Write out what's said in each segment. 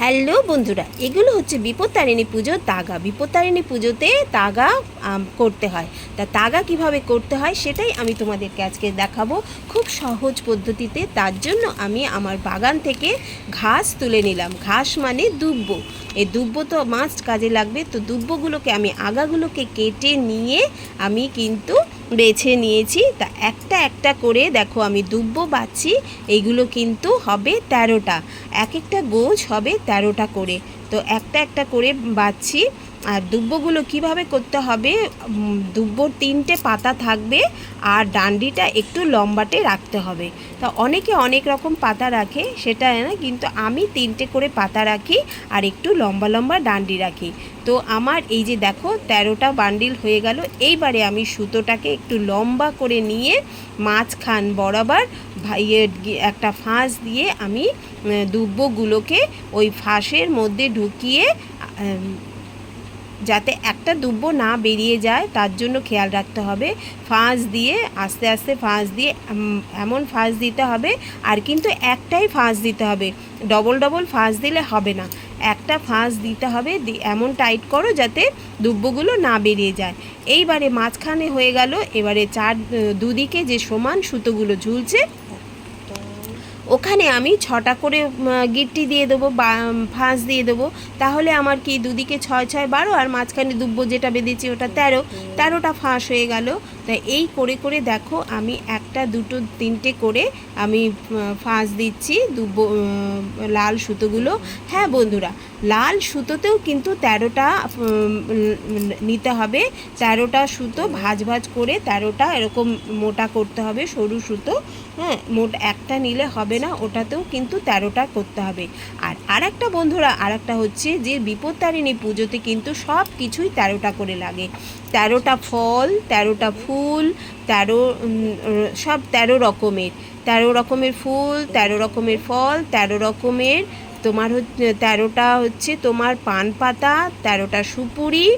Hello বন্ধুরা, এগুলো হচ্ছে বিপত্তারিণী পুজোর তাগা। বিপত্তারিণী পুজোতে তাগা করতে হয়। তা তাগা কীভাবে করতে হয় সেটাই আমি তোমাদেরকে আজকে দেখাবো খুব সহজ পদ্ধতিতে। তার জন্য আমি আমার বাগান থেকে ঘাস তুলে নিলাম। ঘাস মানে দুব্ব। এই দুব্ব তো মাস্ট কাজে লাগবে। তো দুব্বগুলোকে, আমি আগাগুলোকে কেটে নিয়ে আমি কিন্তু বেছে নিয়েছি। তা একটা একটা করে দেখো আমি দুব্বো বাচ্ছি এইগুলো কিন্তু হবে তেরোটা। এক একটা গোছ হবে তেরোটা করে। তো একটা একটা করে বাচ্ছি আর দুব্বগুলো কীভাবে করতে হবে? দুব্বর তিনটে পাতা থাকবে আর ডান্ডিটা একটু লম্বাটে রাখতে হবে। তা অনেকে অনেক রকম পাতা রাখে, সেটা না, কিন্তু আমি তিনটে করে পাতা রাখি আর একটু লম্বা লম্বা ডান্ডি রাখি। তো আমার এই যে দেখো, তেরোটা বান্ডিল হয়ে গেল। এইবারে আমি সুতোটাকে একটু লম্বা করে নিয়ে মাঝখান বরাবর ভাইয়ের একটা ফাঁস দিয়ে আমি দুব্বগুলোকে ওই ফাঁসের মধ্যে ঢুকিয়ে যাতে একটা দুব্ব না বেরিয়ে যায়, তার জন্য খেয়াল রাখতে হবে। ফাঁস দিয়ে, আস্তে আস্তে ফাঁস দিয়ে এমন ফাঁস দিতে হবে, আর কিন্তু একটাই ফাঁস দিতে হবে। ডবল ডবল ফাঁস দিলে হবে না। একটা ফাঁস দিতে হবে এমন টাইট করো যাতে দুব্বগুলো না বেরিয়ে যায়। এইবারে মাঝখানে হয়ে গেল, এবারে চার, দুদিকে যে সমান সুতোগুলো ঝুলছে ওখানে আমি ছটা করে গিট্টি দিয়ে দেবো, বা ফাঁস দিয়ে দেবো। তাহলে আমার কি দুদিকে ছয় ছয় বারো, আর মাঝখানে দুব্বো যেটা বেঁধেছি ওটা তেরো। তেরোটা ফাঁস হয়ে গেল। তা এই করে করে দেখো আমি একটা, দুটো, তিনটে করে আমি ফাঁস দিচ্ছি, দু লাল সুতোগুলো। হ্যাঁ বন্ধুরা, লাল সুতোতেও কিন্তু তেরোটা নিতে হবে। তেরোটা সুতো ভাজ ভাজ করে তেরোটা এরকম মোটা করতে হবে, সরু সুতো। হ্যাঁ মোট একটা নিলে হবে না, ওটাতেও কিন্তু তেরোটা করতে হবে। আর আরেকটা বন্ধুরা, আরেকটা হচ্ছে যে বিপত্তারিণী পুজোতে কিন্তু সব কিছুই তেরোটা করে লাগে। তেরোটা ফল, তেরোটা ফুল তেরো সব তেরো রকমের। তেরো রকমের ফুল, তেরো রকমের ফল, তেরো রকমের তোমার হচ্ছে তেরোটা হচ্ছে তোমার পান পাতা, তেরোটা সুপুরি,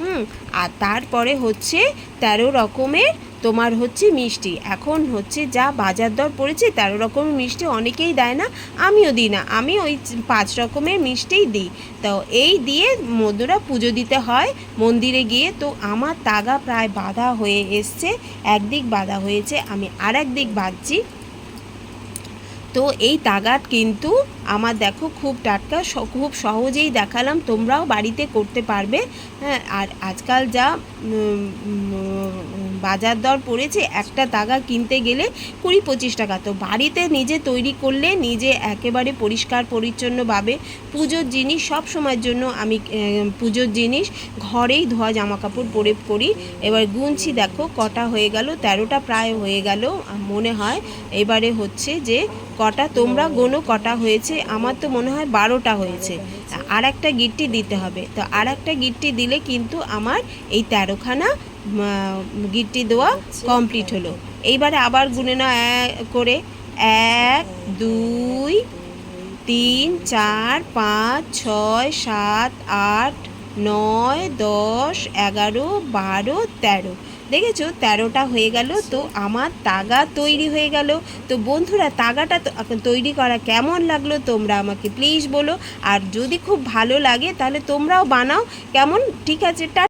হুম, আর তারপরে হচ্ছে তেরো রকমের তোমার হচ্ছে মিষ্টি। এখন হচ্ছে যা বাজার দর পড়েছে তেরো রকমের মিষ্টি অনেকেই দেয় না, আমিও দিই না। আমি ওই পাঁচ রকমের মিষ্টিই দিই। তো এই দিয়ে মধুরা পুজো দিতে হয় মন্দিরে গিয়ে। তো আমার তাগা প্রায় বাঁধা হয়ে এসছে, একদিক বাধা হয়েছে, আমি আর একদিক বাঁধছি। তো এই তাগাত কিন্তু আমার দেখো খুব টাটকা খুব সহজেই দেখালাম, তোমরাও বাড়িতে করতে পারবে। হ্যাঁ আর আজকাল যা বাজার দর পড়েছে, একটা তাগা কিনতে গেলে কুড়ি পঁচিশ টাকা। তো বাড়িতে নিজে তৈরি করলে নিজে একেবারে পরিষ্কার পরিচ্ছন্নভাবে পুজোর জিনিস, সব সময়ের জন্য আমি পুজোর জিনিস ঘরেই ধোয়া জামা কাপড় পরে। করি এবার গুনছি, দেখো কটা হয়ে গেল, তেরোটা প্রায় হয়ে গেল, মনে হয় এবারে হচ্ছে যে কটা তোমরা গোনো কটা হয়েছে, আমার তো মনে হয় বারোটা হয়েছে। আর একটা গিট্টি দিতে হবে। তো আর একটা গিট্টি দিলে কিন্তু আমার এই তেরোখানা গিট্টি দেওয়া কমপ্লিট হলো। এইবারে আবার গুনে এক করে এক, দুই, তিন, চার, পাঁচ, ছয়, সাত, আট, নয়, দশ, এগারো, বারো, তেরো। দেখেছ? তেরোটা হয়ে গেল, তো আমার তাগা তৈরি হয়ে গেল। তো বন্ধুরা, তাগাটা তৈরি করা কেমন লাগল তোমরা আমাকে প্লিজ বলো। আর যদি খুব ভালো লাগে, তাহলে তোমরাও বানাও। কেমন? ঠিক আছে, টা